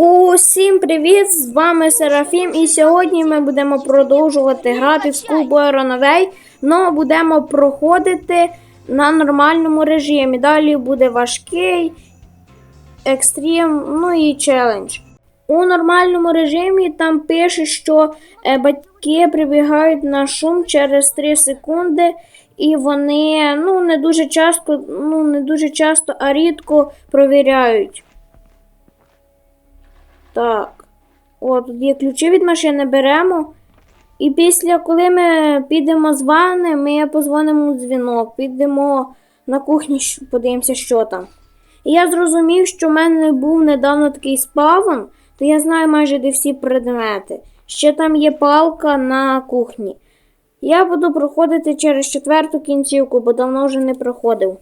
Усім привіт! З вами Серафім, і сьогодні ми будемо продовжувати грати в Schoolboy Runaway, но будемо проходити на нормальному режимі. Далі буде важкий, екстрім, ну і челендж. У нормальному режимі там пише, що е, батьки прибігають на шум через 3 секунди, і вони ну, не дуже часто, ну, не дуже часто, а рідко провіряють. Так. О, тут є ключі від машини, беремо. І після, коли ми підемо з ванни, ми позвонимо у дзвінок, підемо на кухню, подивимося, що там. І я зрозумів, що в мене був недавно такий спавн, то я знаю майже де всі предмети. Ще там є палка на кухні. Я буду проходити через четверту кінцівку, бо давно вже не проходив.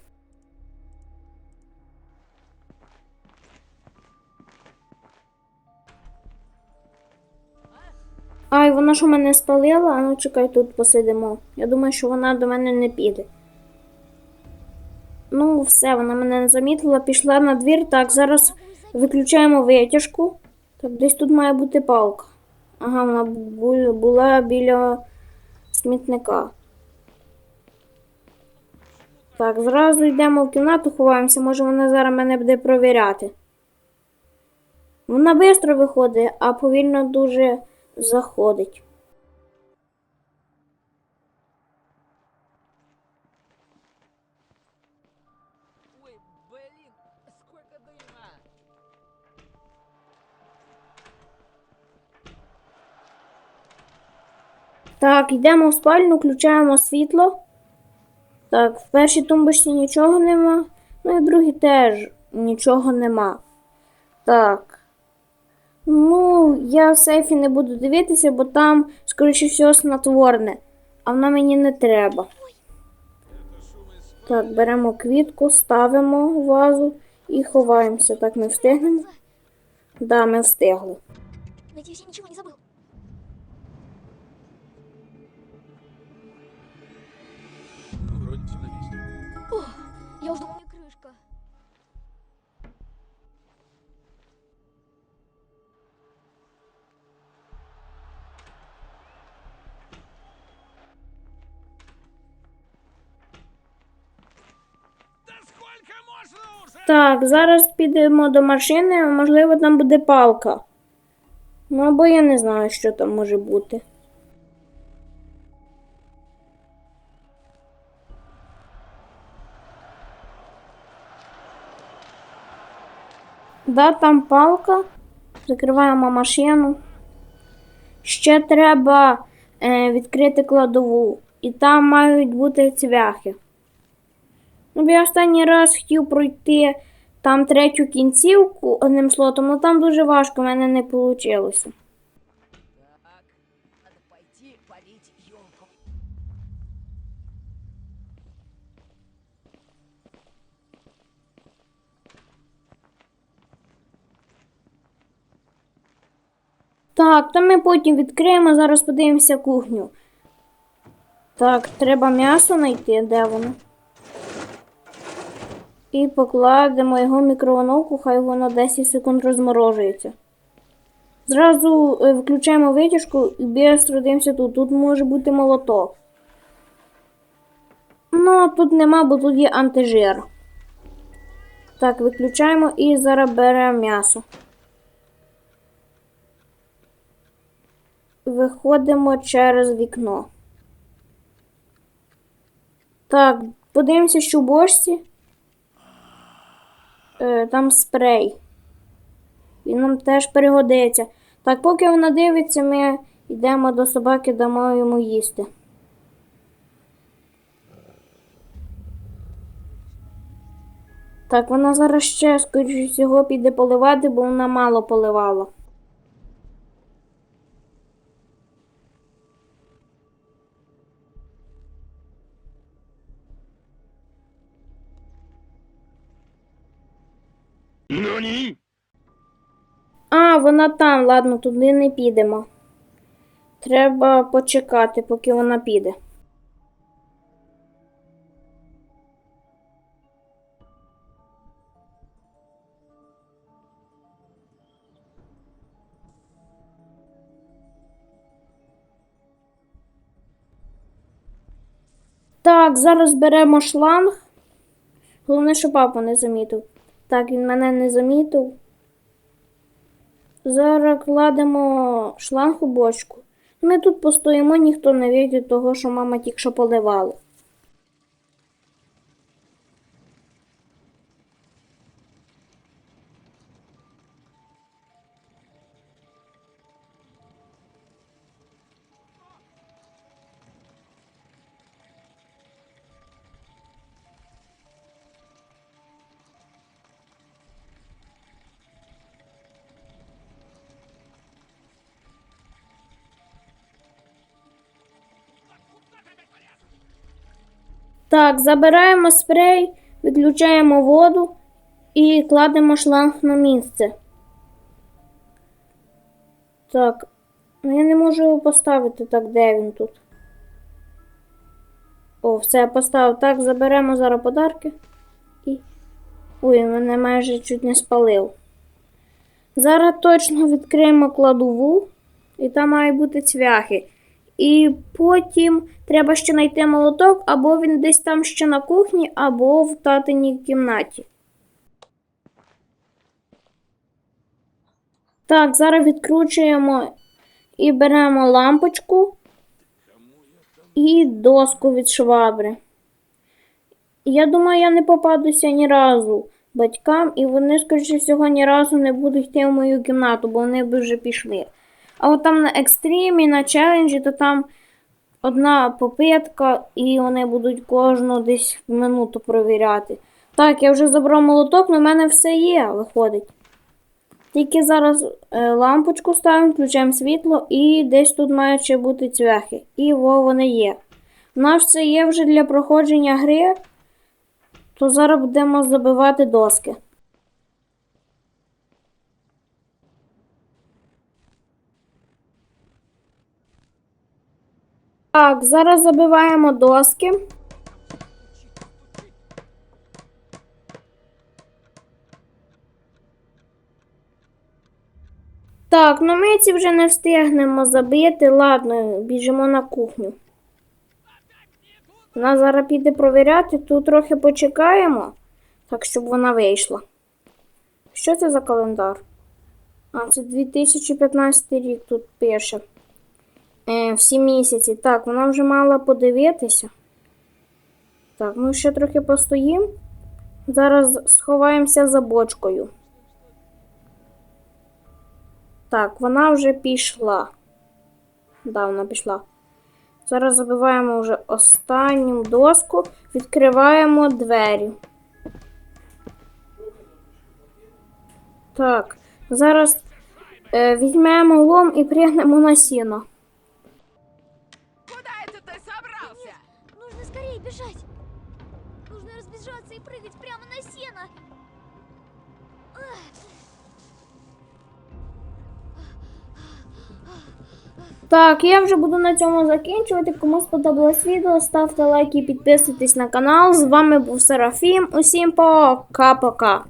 Ай, вона що мене спалила? А ну чекай, тут посидимо. Я думаю, що вона до мене не піде. Ну, все, вона мене не замітила, пішла на двір. Так, зараз виключаємо витяжку. Так, десь тут має бути палка. Ага, вона була біля смітника. Так, зразу йдемо в кімнату, ховаємося, може вона зараз мене буде провіряти. Вона швидко виходить, а повільно дуже заходить. Так, йдемо в спальню, включаємо світло. Так, в першій тумбочці нічого нема. Ну і в другій теж нічого нема. Так. Ну, я в сейфі не буду дивитися, бо там, скоріше всього, снотворне. А воно мені не треба. Так, беремо квітку, ставимо вазу і ховаємося. Так, ми встигнемо? Да, ми встигли. Надеюсь, я ничего не месте. О, я уж думал, Так, зараз підемо до машини, можливо, там буде палка. Ну, або я не знаю, що там може бути. Да, там палка. Закриваємо машину. Ще треба е, відкрити кладову. І там мають бути цвяхи. Ну, я останній раз хотів пройти там третю кінцівку одним слотом, але там дуже важко, в мене не вийшло. Так, то ми потім відкриємо, зараз подивимося кухню. Так, треба м'ясо знайти, де воно. І покладемо його в мікроволновку, хай воно 10 секунд розморожується. Зразу е, включаємо витяжку і бістро дивимося тут. Тут може бути молоток. Ну, тут нема, бо тут є антижир. Так, виключаємо і зараз беремо м'ясо. Виходимо через вікно. Так, подивимося, що в бочці. Е, там спрей. Він нам теж пригодиться. Так, поки вона дивиться, ми йдемо до собаки, дамо йому їсти. Так, вона зараз ще, скоріше всього, піде поливати, бо вона мало поливала. Ну, а, вона там, ладно, туди не підемо. Треба почекати, поки вона піде. Так, зараз беремо шланг. Головне, що папа не замітив. Так, він мене не замітив. Зараз кладемо шланг у бочку. Ми тут постоїмо, ніхто не вийде того, що мама тільки що поливала. Так, забираємо спрей, відключаємо воду і кладемо шланг на місце. Так, ну я не можу його поставити так, де він тут. О, все, я поставив. Так, заберемо зараз подарки. І. Ой, мене майже чуть не спалив. Зараз точно відкриємо кладову, і там мають бути цвяхи. І потім треба ще знайти молоток, або він десь там ще на кухні, або в татиній кімнаті. Так, зараз відкручуємо і беремо лампочку і доску від швабри. Я думаю, я не попадуся ні разу батькам, і вони, скоріше всього, ні разу не будуть йти в мою кімнату, бо вони б вже пішли. А от там на екстримі, на челенджі, то там одна попитка, і вони будуть кожну десь минуту провіряти. Так, я вже забрав молоток, але в мене все є, виходить. Тільки зараз е, лампочку ставимо, включаємо світло, і десь тут мають ще бути цвяхи. І во вони є. У нас все є вже для проходження гри, то зараз будемо забивати доски. Так, зараз забиваємо доски. Так, ну ми ці вже не встигнемо забити. Ладно, біжимо на кухню. Вона зараз піде провіряти, тут трохи почекаємо, так щоб вона вийшла. Що це за календар? А, це 2015 рік тут пише. Е, всі місяці. Так, вона вже мала подивитися. Так, ми ще трохи постоїмо. Зараз сховаємося за бочкою. Так, вона вже пішла. Да, вона пішла. Зараз забиваємо вже останню доску, відкриваємо двері. Так, зараз е, візьмемо лом і пригнемо на сіно. Бежать. Нужно разбежаться и прыгать прямо на сено. Так, я вже буду на цьому закінчувати. Кому сподобалось відео, ставте лайки підписуйтесь на канал. З вами був Серафім. Усім пока-пока.